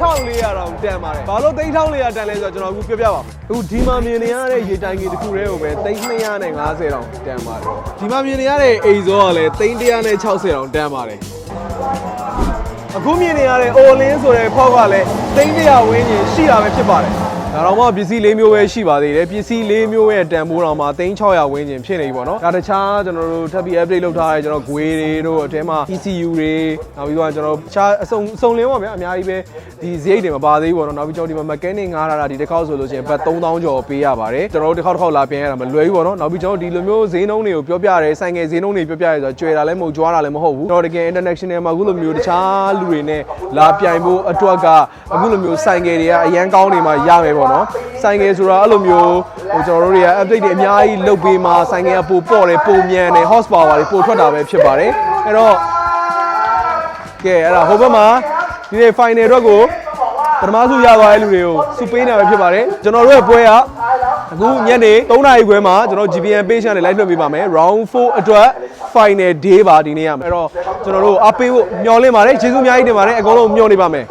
3400တောင်တန်ပါတယ်ဘာလို့3400တန်လဲဆိုတော့ကျွန်တော်အခုပြောပြပါမယ်အခုဒီမှာမြင်နေရတဲ့ရေတိုင်ကြီးတစ်ခုတည်းကိုပဲ3250တောင်တန်ပါတယ်ဒီမှာမြင်နေရတဲ့အိမ်စောကလည်း360တောင်တန်ပါတယ်အခုမြင်နေရတဲ့ Olin ဆိုတဲ့ဖောက်ကလည်း300ဝန်းကျင်ရှိတာပဲဖြစ်ပါတယ် ဒါတော့မှပစ္စည်း၄မျိုးပဲရှိပါသေးတယ်ပစ္စည်း၄မျိုးရဲ့တန်ဖိုးတော်မှာ3600ဝန်းကျင်ဖြစ်နေပြီပေါ့နော်ဒါတခြားကျွန်တော်တို့ထပ်ပြီး update လုပ်ထားတဲ့ကျွန်တော် GUI တွေတို့အထဲမှာ ECU တွေနောက်ပြီးတော့ကျွန်တော်တခြားအစုံအစုံလင်းပါဗျာအများကြီးပဲဒီဈေးတွေမပါသေးဘူးပေါ့နော်နောက်ပြီးကျွန်တော်ဒီမှာ mechanic ငားထားတာဒီတစ်ခေါက်ဆိုလို့ရှိရင်ဘတ်3000ကျော်ပေးရပါတယ်ကျွန်တော်တို့တစ်ခေါက်တစ်ခေါက်လာပြန်ရတာမလွယ်ဘူးပေါ့နော်နောက်ပြီးကျွန်တော်ဒီလိုမျိုးဈေးနှုန်းတွေကိုပြောပြရဲဆိုင်ငယ်ဈေးနှုန်းတွေပြောပြရဲဆိုတော့ကျွဲတာလည်းမဟုတ်ကြွားတာလည်းမဟုတ်ဘူးကျွန်တော်တကယ် international မှာအခုလိုမျိုးတခြားလူတွေနဲ့လာပြိုင်ဖို့အတွက်ကအခုလိုမျိုးဆိုင်ငယ်တွေကအရန်ကောင်းနေမှရမယ်ပေါ့နော်ဆိုင်ငယ်ဆိုတာအဲ့လိုမျိုးဟိုကျွန်တော်တို့တွေက update တွေအများကြီးလုပ်ပေးမှဆိုင်ငယ်ကပိုပေါ့တယ်ပိုမြန်တယ် horsepower တွေပိုထွက်တာပဲဖြစ်ပါတယ်အဲ့တော့ကဲအဲ့ဒါဟိုဘက်မှာဒီနေ့ final အတွက်ကိုပထမဆုံးရသွားတဲ့လူတွေကိုစုပေးနေမှာဖြစ်ပါတယ်ကျွန်တော်တို့ရဲ့ပွဲကအခုညနေ3နာရီခွဲမှာကျွန်တော် GPN page နဲ့ live လွှင့်ပေးပါမယ် round 4အတွက် final day ပါဒီနေ့ရမယ်အဲ့တော့ကျွန်တော်တို့အားပေးဖို့မျှော်လင့်ပါတယ်ကျေးဇူးအများကြီးတင်ပါတယ်အကုန်လုံးမျှော်နေပါမယ်